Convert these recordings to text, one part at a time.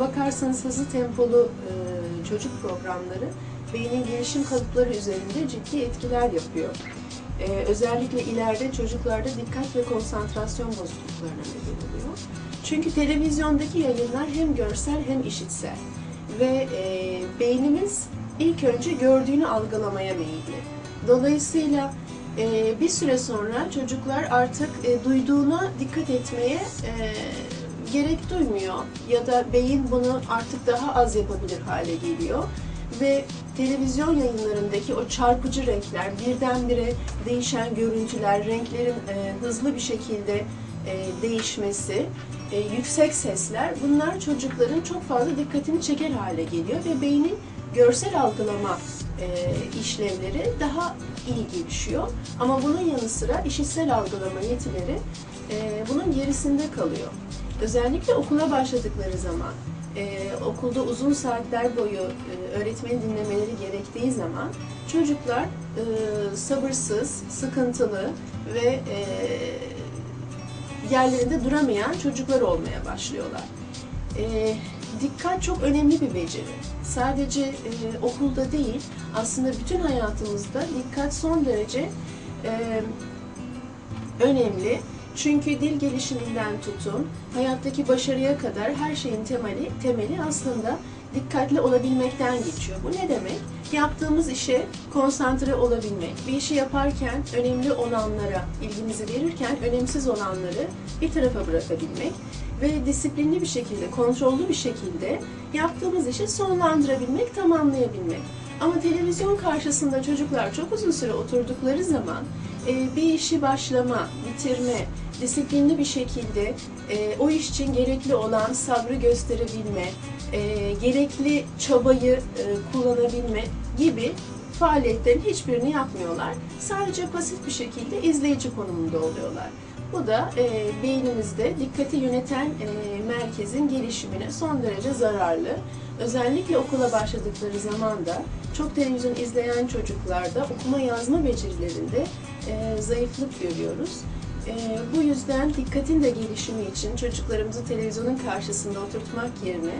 bakarsanız hızlı tempolu e, çocuk programları beynin gelişim kalıpları üzerinde ciddi etkiler yapıyor. E, özellikle ileride çocuklarda dikkat ve konsantrasyon bozukluklarına neden oluyor. Çünkü televizyondaki yayınlar hem görsel hem işitsel ve e, beynimiz ilk önce gördüğünü algılamaya meyilli. Dolayısıyla e, bir süre sonra çocuklar artık e, duyduğuna dikkat etmeye e, gerek duymuyor ya da beyin bunu artık daha az yapabilir hale geliyor ve televizyon yayınlarındaki o çarpıcı renkler, birdenbire değişen görüntüler, renklerin e, hızlı bir şekilde e, değişmesi, e, yüksek sesler bunlar çocukların çok fazla dikkatini çeker hale geliyor ve beynin görsel algılama e, işlevleri daha iyi gelişiyor. Ama bunun yanı sıra işitsel algılama yetileri e, bunun gerisinde kalıyor. Özellikle okula başladıkları zaman, e, okulda uzun saatler boyu e, öğretmeni dinlemeleri gerektiği zaman çocuklar e, sabırsız, sıkıntılı ve e, yerlerinde duramayan çocuklar olmaya başlıyorlar. E, dikkat çok önemli bir beceri. Sadece e, okulda değil, aslında bütün hayatımızda dikkat son derece e, önemli. Çünkü dil gelişiminden tutun, hayattaki başarıya kadar her şeyin temeli, temeli aslında dikkatli olabilmekten geçiyor. Bu ne demek? Yaptığımız işe konsantre olabilmek, bir işi yaparken önemli olanlara ilgimizi verirken önemsiz olanları bir tarafa bırakabilmek ve disiplinli bir şekilde, kontrollü bir şekilde yaptığımız işi sonlandırabilmek, tamamlayabilmek. Ama televizyon karşısında çocuklar çok uzun süre oturdukları zaman e, bir işi başlama, bitirme, disiplinli bir şekilde e, o iş için gerekli olan sabrı gösterebilme, e, gerekli çabayı e, kullanabilme gibi faaliyetlerin hiçbirini yapmıyorlar. Sadece pasif bir şekilde izleyici konumunda oluyorlar. Bu da e, beynimizde dikkati yöneten e, merkezin gelişimine son derece zararlı. Özellikle okula başladıkları zaman da çok televizyon izleyen çocuklarda okuma yazma becerilerinde e, zayıflık görüyoruz. E, bu yüzden dikkatin de gelişimi için çocuklarımızı televizyonun karşısında oturtmak yerine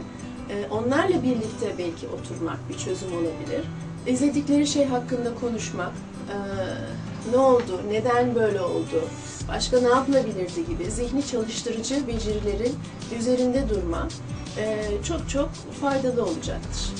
e, onlarla birlikte belki oturmak bir çözüm olabilir. İzledikleri şey hakkında konuşmak, e, ne oldu, neden böyle oldu, başka ne yapılabilirdi gibi zihni çalıştırıcı becerilerin üzerinde durmak e, çok çok faydalı olacaktır.